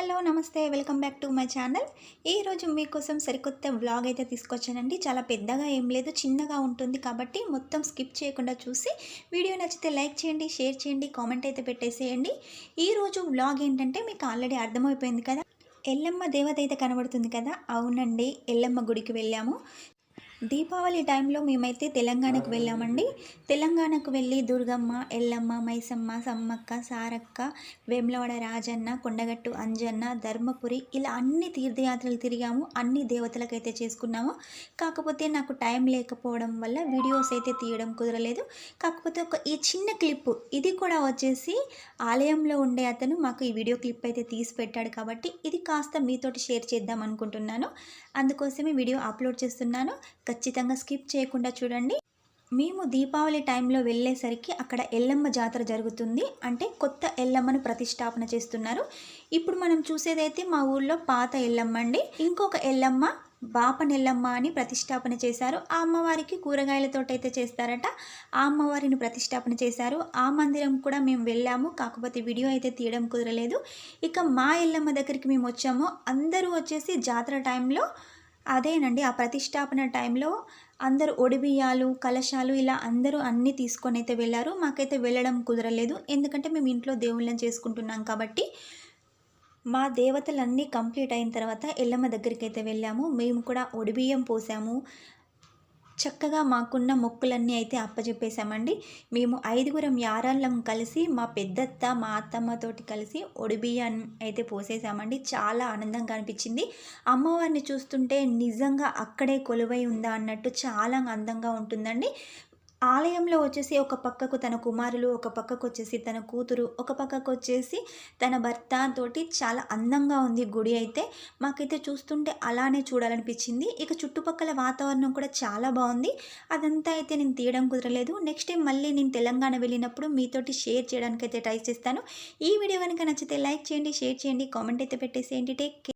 Hello నమస్తే. Welcome back to my channel. ఈరోజు మీకోసం సరికొత్త వ్లాగ్ అయితే తీసుకొచ్చానండి. చాలా పెద్దగా ఏం లేదు చిన్నగా ఉంటుంది కాబట్టి మొత్తం స్కిప్ చేయకుండా చూసి వీడియో నచ్చితే లైక్ చేయండి షేర్ చేయండి కామెంట్ అయితే పెట్టేసేయండి. ఈరోజు వ్లాగ్ ఏంటంటే మీకు ఆల్రెడీ అర్థమైపోయింది కదా. ఎల్లమ్మ దేవత అయితే కనబడుతుంది కదా? అవునండి ఎల్లమ్మ గుడికి వెళ్ళాము. దీపావళి టైంలో మేమైతే తెలంగాణకు వెళ్ళామండి. తెలంగాణకు వెళ్ళి దుర్గమ్మ ఎల్లమ్మ మైసమ్మ సమ్మక్క సారక్క వేములవాడ రాజన్న కొండగట్టు అంజన్న ధర్మపురి ఇలా అన్ని తీర్థయాత్రలు తిరిగాము. అన్ని దేవతలకైతే చేసుకున్నాము. కాకపోతే నాకు టైం లేకపోవడం వల్ల వీడియోస్ అయితే తీయడం కుదరలేదు. కాకపోతే ఒక ఈ చిన్న క్లిప్ ఇది కూడా వచ్చేసి ఆలయంలో ఉండే అతను మాకు ఈ వీడియో క్లిప్ అయితే తీసి పెట్టాడు కాబట్టి ఇది కాస్త మీతోటి షేర్ చేద్దాం అనుకుంటున్నాను. అందుకోసమే వీడియో అప్లోడ్ చేస్తున్నాను. ఖచ్చితంగా స్కిప్ చేయకుండా చూడండి. మేము దీపావళి టైంలో వెళ్ళేసరికి అక్కడ ఎల్లమ్మ జాతర జరుగుతుంది. అంటే కొత్త ఎల్లమ్మను ప్రతిష్టాపన చేస్తున్నారు. ఇప్పుడు మనం చూసేదైతే మా ఊళ్ళో పాత ఎల్లమ్మ అండి. ఇంకొక ఎల్లమ్మ బాపనెల్లమ్మ అని ప్రతిష్టాపన చేశారు. ఆ అమ్మవారికి కూరగాయలతోటైతే అయితే చేస్తారట. ఆ అమ్మవారిని ప్రతిష్టాపన చేశారు. ఆ మందిరం కూడా మేము వెళ్ళాము. కాకపోతే వీడియో అయితే తీయడం కుదరలేదు. ఇక మా ఎల్లమ్మ దగ్గరికి మేము వచ్చాము. అందరూ వచ్చేసి జాతర టైంలో అదేనండి. ఆ ప్రతిష్టాపన టైంలో అందరూ ఒడిబియ్యాలు కలశాలు ఇలా అందరూ అన్నీ తీసుకొని అయితే వెళ్ళారు. మాకైతే వెళ్ళడం కుదరలేదు. ఎందుకంటే మేము ఇంట్లో దేవుళ్ళని చేసుకుంటున్నాం కాబట్టి మా దేవతలన్నీ కంప్లీట్ అయిన తర్వాత ఎల్లమ్మ దగ్గరికి అయితే వెళ్ళాము. మేము కూడా ఒడిబియ్యం పోసాము. చక్కగా మాకున్న మొక్కులన్నీ అయితే అప్పచెప్పేశామండి మేము ఐదుగురం యారాళ్ళం కలిసి మా పెద్దత్త మా అత్తమ్మతోటి కలిసి ఒడిబియ్యం అయితే పోసేసామండి చాలా ఆనందంగా అనిపించింది. అమ్మవారిని చూస్తుంటే నిజంగా అక్కడే కొలువై ఉందా అన్నట్టు చాలా అందంగా ఉంటుందండి. ఆలయంలో వచ్చేసి ఒక పక్కకు తన కుమారులు ఒక పక్కకు వచ్చేసి తన కూతురు ఒక పక్కకు వచ్చేసి తన భర్త తోటి చాలా అందంగా ఉంది గుడి అయితే. మాకైతే చూస్తుంటే అలానే చూడాలనిపించింది. ఇక చుట్టుపక్కల వాతావరణం కూడా చాలా బాగుంది. అదంతా అయితే నేను తీయడం కుదరలేదు. నెక్స్ట్ టైం మళ్ళీ నేను తెలంగాణ వెళ్ళినప్పుడు మీతోటి షేర్ చేయడానికి అయితే ట్రై చేస్తాను. ఈ వీడియో కనుక నచ్చితే లైక్ చేయండి షేర్ చేయండి కామెంట్ అయితే పెట్టేసేయండి. టేక్